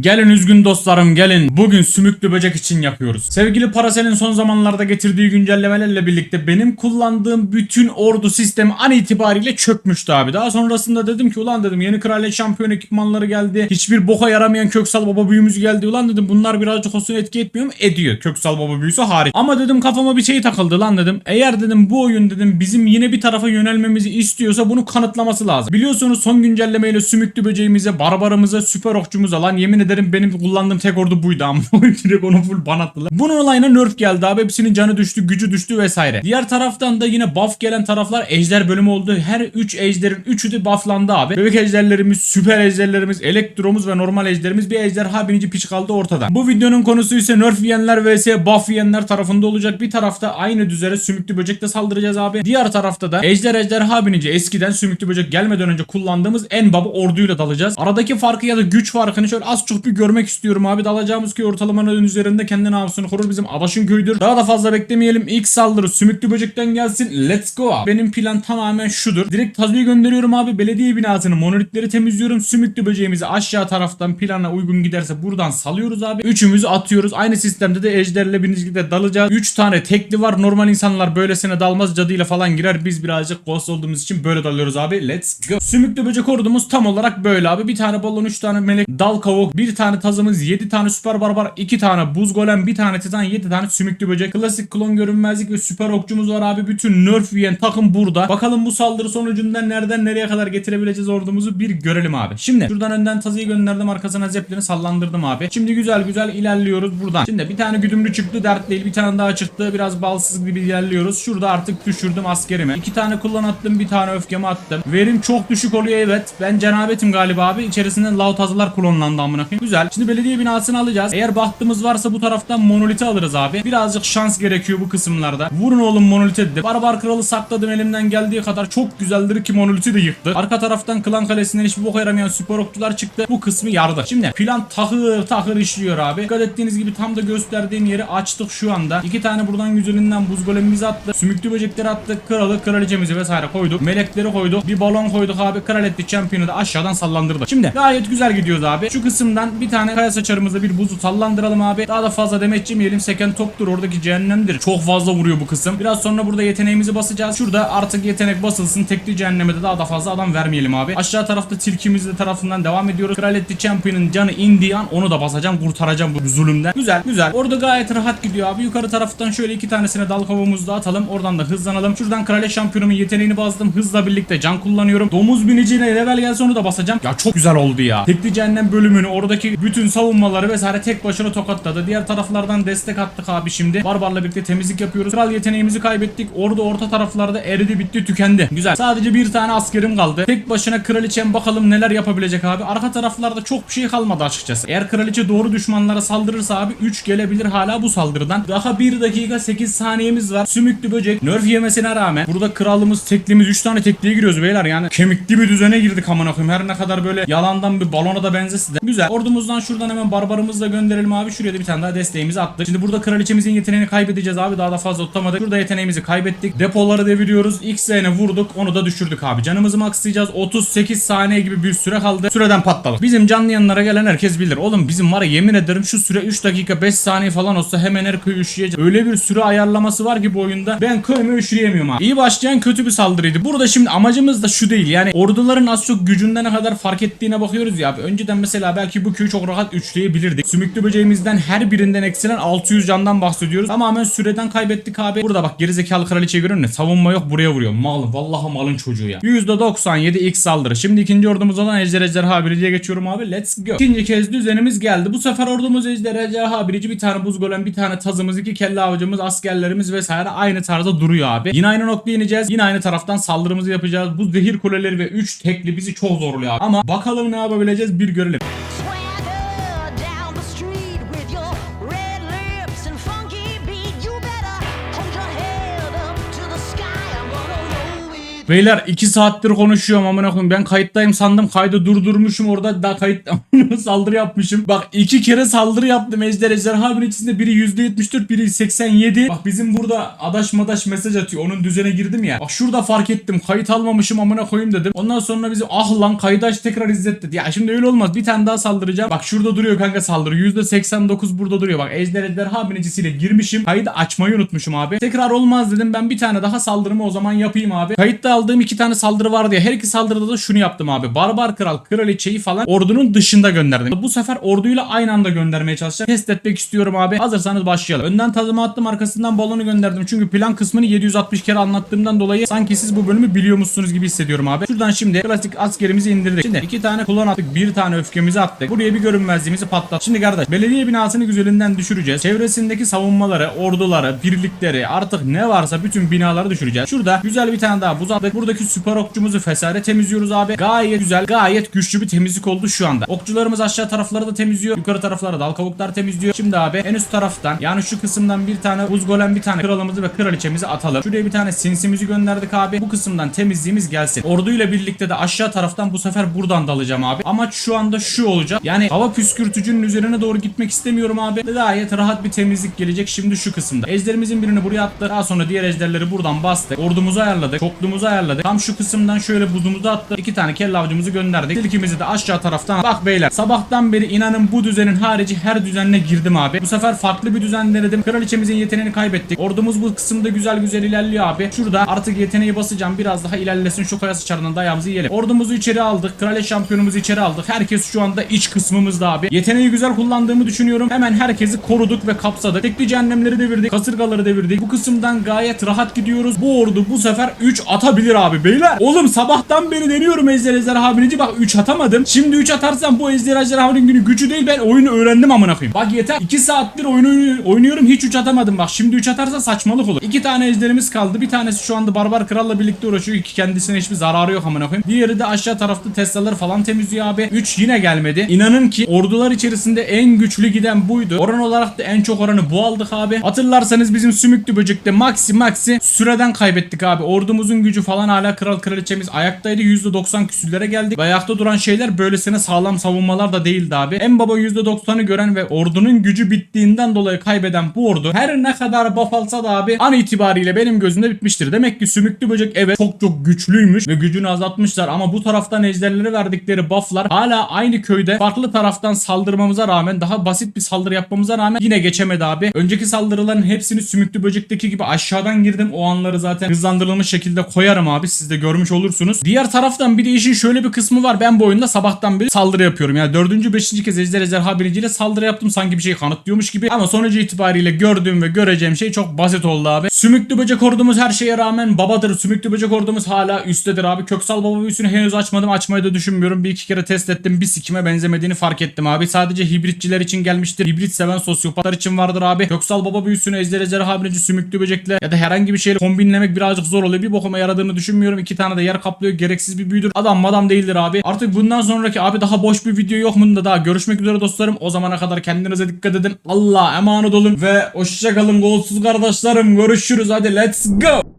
Gelin üzgün dostlarım gelin. Bugün sümüklü böcek için yapıyoruz. Sevgili Parasel'in son zamanlarda getirdiği güncellemelerle birlikte benim kullandığım bütün ordu sistemi an itibariyle çökmüştü abi. Daha sonrasında dedim ki ulan dedim yeni kraliyet şampiyon ekipmanları geldi. Hiçbir boka yaramayan köksal baba büyümüz geldi. Ulan dedim bunlar birazcık olsun etki etmiyor mu? Ediyor. Köksal baba büyüsü hariç. Ama dedim kafama bir şey takıldı lan dedim. Eğer dedim bu oyun dedim bizim yine bir tarafa yönelmemizi istiyorsa bunu kanıtlaması lazım. Biliyorsunuz son güncellemeyle sümüklü böceğimize, barbarımıza, süper okçumuza lan yemin ederim benim kullandığım tek ordu buydu ama direkt onu full ban attılar. Bunun olayına nerf geldi abi. Hepsinin canı düştü, gücü düştü vesaire. Diğer taraftan da yine buff gelen taraflar ejder bölümü oldu. Her 3 ejderin 3'ü de bufflandı abi. Bebek ejderlerimiz, süper ejderlerimiz, elektromuz ve normal ejderimiz bir ejderha binici piç kaldı ortada. Bu videonun konusu ise nerf yiyenler vs buff yiyenler tarafında olacak. Bir tarafta aynı düzere sümüklü böcekle saldıracağız abi. Diğer tarafta da ejder ejderha binici eskiden sümüklü böcek gelmeden önce kullandığımız en baba orduyla dalacağız. Aradaki farkı ya da güç farkını şöyle az çok bir görmek istiyorum abi. Dalacağımız köy ortalamanın üzerinde kendi namusunu korur bizim Abaş'ın köyüdür. Daha da fazla beklemeyelim. İlk saldırı sümüklü böcekten gelsin. Let's go abi. Benim plan tamamen şudur. Direkt tazuyu gönderiyorum abi. Belediye binasının monolitleri temizliyorum. Sümüklü böceğimizi aşağı taraftan plana uygun giderse buradan salıyoruz abi. Üçümüzü atıyoruz. Aynı sistemde de ejderle binicilikle dalacağız. Üç tane tekli var. Normal insanlar böylesine dalmaz. Cadıyla falan girer. Biz birazcık ghost olduğumuz için böyle dalıyoruz abi. Let's go. Sümüklü böcek ordumuz tam olarak böyle abi. Bir tane balon, üç tane melek, dal kavuk, bir tane tazımız, yedi tane süper barbar, iki tane buz golem, bir tane titan, yedi tane sümüklü böcek. Klasik klon görünmezlik ve süper okçumuz var abi. Bütün nerf yiyen takım burada. Bakalım bu saldırı sonucunda nereden nereye kadar getirebileceğiz ordumuzu bir görelim abi. Şimdi şuradan önden tazıyı gönderdim arkasına zeplini sallandırdım abi. Şimdi güzel güzel ilerliyoruz buradan. Şimdi bir tane güdümlü çıktı dert değil. Bir tane daha çıktı. Biraz balsız gibi ilerliyoruz. Şurada artık düşürdüm askerimi. İki tane kullan attım. Bir tane öfkemi attım. Verim çok düşük oluyor evet. Ben cenabetim galiba abi. İçerisinde laut hazırlar klonlandı amına Güzel. Şimdi belediye binasını alacağız. Eğer bahtımız varsa bu taraftan monoliti alırız abi. Birazcık şans gerekiyor bu kısımlarda. Vurun oğlum monolite dedi. Barbar kralı sakladım elimden geldiği kadar. Çok güzeldir ki monoliti de yıktı. Arka taraftan klan kalesinden hiçbir boka yaramayan süper okçular çıktı. Bu kısmı yardı. Şimdi plan tahır tahır işliyor abi. Dikkat ettiğiniz gibi tam da gösterdiğim yeri açtık şu anda. İki tane buradan güzelinden buz golemimizi attık. Sümüklü böcekleri attık. Kralı, kraliçemizi vesaire koyduk. Melekleri koyduk. Bir balon koyduk abi. Kraliyetli şampiyonu da aşağıdan sallandırdık. Şimdi gayet güzel gidiyoruz abi. Şu kısımdan bir tane kaya saçarımızda bir buzu sallandıralım abi. Daha da fazla demet yemeyelim. Seken toptur. Oradaki cehennemdir. Çok fazla vuruyor bu kısım. Biraz sonra burada yeteneğimizi basacağız. Şurada artık yetenek basılsın. Tekli cehenneme de daha da fazla adam vermeyelim abi. Aşağı tarafta tilkimiz de tarafından devam ediyoruz. Kraliyetli Champion'ın canı indiği an onu da basacağım. Kurtaracağım bu zulümden. Güzel güzel. Orada gayet rahat gidiyor abi. Yukarı taraftan şöyle iki tanesine dal kavumuzu da atalım. Oradan da hızlanalım. Şuradan kraliyet şampiyonumun yeteneğini bastım. Hızla birlikte can kullanıyorum. Domuz biniciyle level gelse onu da basacağım. Ya çok güzel oldu ya. Tekli cehennem bölümünü oradaki bütün savunmaları vesaire tek başına tokatladı. Diğer taraflardan destek attık abi şimdi. Barbarla birlikte temizlik yapıyoruz. Kral yeteneğimizi kaybettik. Orada orta taraflarda eridi bitti tükendi. Güzel. Sadece bir tane askerim kaldı. Tek başına kraliçem bakalım neler yapabilecek abi. Arka taraflarda çok bir şey kalmadı açıkçası. Eğer kraliçe doğru düşmanlara saldırırsa abi 3 gelebilir hala bu saldırıdan. Daha 1 dakika 8 saniyemiz var. Sümüklü böcek nerf yemesine rağmen burada kralımız teklimiz 3 tane tekliye giriyoruz beyler yani kemikli bir düzene girdik amına koyayım. Her ne kadar böyle yalandan bir balona da benzese de. Güzel. Ordumuzdan şuradan hemen barbarımızı da gönderelim abi. Şuraya da bir tane daha desteğimizi attık. Şimdi burada kraliçemizin yeteneğini kaybedeceğiz abi. Daha da fazla tutamadık. Burada yeteneğimizi kaybettik. Depoları deviriyoruz. X'e vurduk. Onu da düşürdük abi. Canımızı maxlayacağız. 38 saniye gibi bir süre kaldı. Süreden patladık. Bizim canlı yanlara gelen herkes bilir. Oğlum bizim var ya yemin ederim şu süre 3 dakika 5 saniye falan olsa hemen her köyü üşüyecek. Öyle bir süre ayarlaması var ki bu oyunda. Ben köyümü üşüyemiyorum abi. İyi başlayan kötü bir saldırıydı. Burada şimdi amacımız da şu değil. Yani orduların az çok gücünden ne kadar fark ettiğine bakıyoruz ya abi. Önceden mesela belki bu köyü çok rahat üçleyebilirdik. Sümüklü böceğimizden her birinden eksilen 600 candan bahsediyoruz. Tamamen süreden kaybettik abi. Burada bak gerizekalı kraliçeyi görüyor musun? Savunma yok buraya vuruyor. Mal. Vallahi malın çocuğu ya. %97 ilk saldırı. Şimdi ikinci ordumuz olan Ejder Ejderha Birici'ye geçiyorum abi. Let's go. İkinci kez düzenimiz geldi. Bu sefer ordumuz Ejder Ejderha Birici. Bir tane buz golem, bir tane tazımız, iki kelle avcımız, askerlerimiz vesaire aynı tarzda duruyor abi. Yine aynı noktaya ineceğiz. Yine aynı taraftan saldırımızı yapacağız. Bu zehir kuleleri ve 3 tekli bizi çok zorluyor abi. Ama bakalım ne yapabileceğiz bir görelim. Beyler 2 saattir konuşuyorum amına koyayım. Ben kayıttayım sandım. Kaydı durdurmuşum orada daha kayıt saldırı yapmışım. Bak iki kere saldırı yaptım Ejder Ejderha abinin içinde biri %74 biri 87. Bak bizim burada adaş madaş mesaj atıyor. Onun düzene girdim ya. Bak şurada fark ettim. Kayıt almamışım amına koyayım dedim. Ondan sonra bizi ah lan kaydı aç tekrar izlet dedi. Ya şimdi öyle olmaz. Bir tane daha saldıracağım. Bak şurada duruyor kanka saldırı. %89 burada duruyor. Bak Ejder Ejderha binicisiyle girmişim. Kaydı açmayı unutmuşum abi. Tekrar olmaz dedim. Ben bir tane daha saldırımı o zaman yapayım abi. Kayıtta aldığım iki tane saldırı vardı ya. Her iki saldırıda da şunu yaptım abi. Barbar Kral, Kraliçeyi falan ordunun dışında gönderdim. Bu sefer orduyla aynı anda göndermeye çalışacağım. Test etmek istiyorum abi. Hazırsanız başlayalım. Önden tazıma attım arkasından balonu gönderdim. Çünkü plan kısmını 760 kere anlattığımdan dolayı sanki siz bu bölümü biliyormuşsunuz gibi hissediyorum abi. Şuradan şimdi klasik askerimizi indirdik. Şimdi iki tane kullan attık. Bir tane öfkemizi attık. Buraya bir görünmezliğimizi patlat. Şimdi kardeş belediye binasını güzelinden düşüreceğiz. Çevresindeki savunmaları, orduları, birlikleri artık ne varsa bütün binaları düşüreceğiz. Şurada güzel bir tane daha buz attık. Buradaki süper okçumuzu fesare temizliyoruz abi. Gayet güzel, gayet güçlü bir temizlik oldu şu anda. Okçularımız aşağı tarafları da temizliyor. Yukarı tarafları dal kavuklar temizliyor. Şimdi abi en üst taraftan yani şu kısımdan bir tane buz golem bir tane kralımızı ve kraliçemizi atalım. Şuraya bir tane sinsimizi gönderdik abi. Bu kısımdan temizliğimiz gelsin. Orduyla birlikte de aşağı taraftan bu sefer buradan dalacağım abi. Amaç şu anda şu olacak. Yani hava püskürtücünün üzerine doğru gitmek istemiyorum abi. Gayet rahat bir temizlik gelecek şimdi şu kısımda. Ejderimizin birini buraya attık. Daha sonra diğer ejderleri buradan bastık. Ordumuzu ayarladık. Çokluğumuzu ayarladık. Tam şu kısımdan şöyle buzumuzu attık. İki tane kelle avcımızı gönderdik. Tilkimizi de aşağı taraftan bak beyler. Sabahtan beri inanın bu düzenin harici her düzenine girdim abi. Bu sefer farklı bir düzen denedim. Kraliçemizin yeteneğini kaybettik. Ordumuz bu kısımda güzel güzel ilerliyor abi. Şurada artık yeteneği basacağım. Biraz daha ilerlesin şu kaya sıçarından dayağımızı yiyelim. Ordumuzu içeri aldık. Kraliçe şampiyonumuzu içeri aldık. Herkes şu anda iç kısmımızda abi. Yeteneği güzel kullandığımı düşünüyorum. Hemen herkesi koruduk ve kapsadık. Tekli cehennemleri devirdik. Kasırgaları devirdik. Bu kısımdan gayet rahat gidiyoruz. Bu ordu bu sefer 3 atabilir abi beyler. Oğlum sabahtan beri deniyorum Ejder Ejderha binici. Bak 3 atamadım. Şimdi 3 atarsam bu Ejder Ejderha'nın günü gücü değil. Ben oyunu öğrendim amına koyayım. Bak yeter. 2 saattir oyunu oynuyorum. Hiç 3 atamadım. Bak şimdi 3 atarsa saçmalık olur. 2 tane ejderimiz kaldı. Bir tanesi şu anda Barbar Kral'la birlikte uğraşıyor. İki kendisine hiçbir zararı yok amına koyayım. Diğeri de aşağı tarafta Tesla'ları falan temizliyor abi. 3 yine gelmedi. İnanın ki ordular içerisinde en güçlü giden buydu. Oran olarak da en çok oranı bu aldık abi. Hatırlarsanız bizim sümüklü böcekte maxi maxi süreden kaybettik abi. Ordumuzun gücü falan hala kral kraliçemiz ayaktaydı. %90 küsürlere geldik. Ayakta duran şeyler böylesine sağlam savunmalar da değildi abi. En baba %90'ı gören ve ordunun gücü bittiğinden dolayı kaybeden bu ordu her ne kadar buff alsa da abi an itibariyle benim gözümde bitmiştir. Demek ki sümüklü böcek evet çok çok güçlüymüş ve gücünü azaltmışlar ama bu taraftan ejderlere verdikleri bufflar hala aynı köyde farklı taraftan saldırmamıza rağmen daha basit bir saldırı yapmamıza rağmen yine geçemedi abi. Önceki saldırıların hepsini sümüklü böcekteki gibi aşağıdan girdim. O anları zaten hızlandırılmış şekilde koyarım abi. Siz de görmüş olursunuz. Diğer taraftan bir de işin şöyle bir kısmı var. Ben bu oyunda sabahtan beri saldırı yapıyorum. Yani dördüncü, beşinci kez Ejder Ejderha biniciyle saldırı yaptım. Sanki bir şey kanıtlıyormuş gibi. Ama sonucu itibariyle gördüğüm ve göreceğim şey çok basit oldu abi. Sümüklü böcek ordumuz her şeye rağmen babadır. Sümüklü böcek ordumuz hala üsttedir abi. Köksal baba büyüsünü henüz açmadım. Açmayı da düşünmüyorum. Bir iki kere test ettim. Bir sikime benzemediğini fark ettim abi. Sadece hibritçiler için gelmiştir. Hibrit seven sosyopatlar için vardır abi. Köksal baba büyüsünü Ejder Ejderha binici sümüklü böcekle ya da herhangi bir şeyle kombinlemek birazcık zor oluyor. Bir bokuma yaradığını düşünmüyorum. İki tane de yer kaplıyor. Gereksiz bir büyüdür. Adam madam değildir abi. Artık bundan sonraki abi daha boş bir video yok mu da daha görüşmek üzere dostlarım. O zamana kadar kendinize dikkat edin. Allah emanet olun ve hoşçakalın golsuz kardeşlerim. Görüşürüz hadi let's go.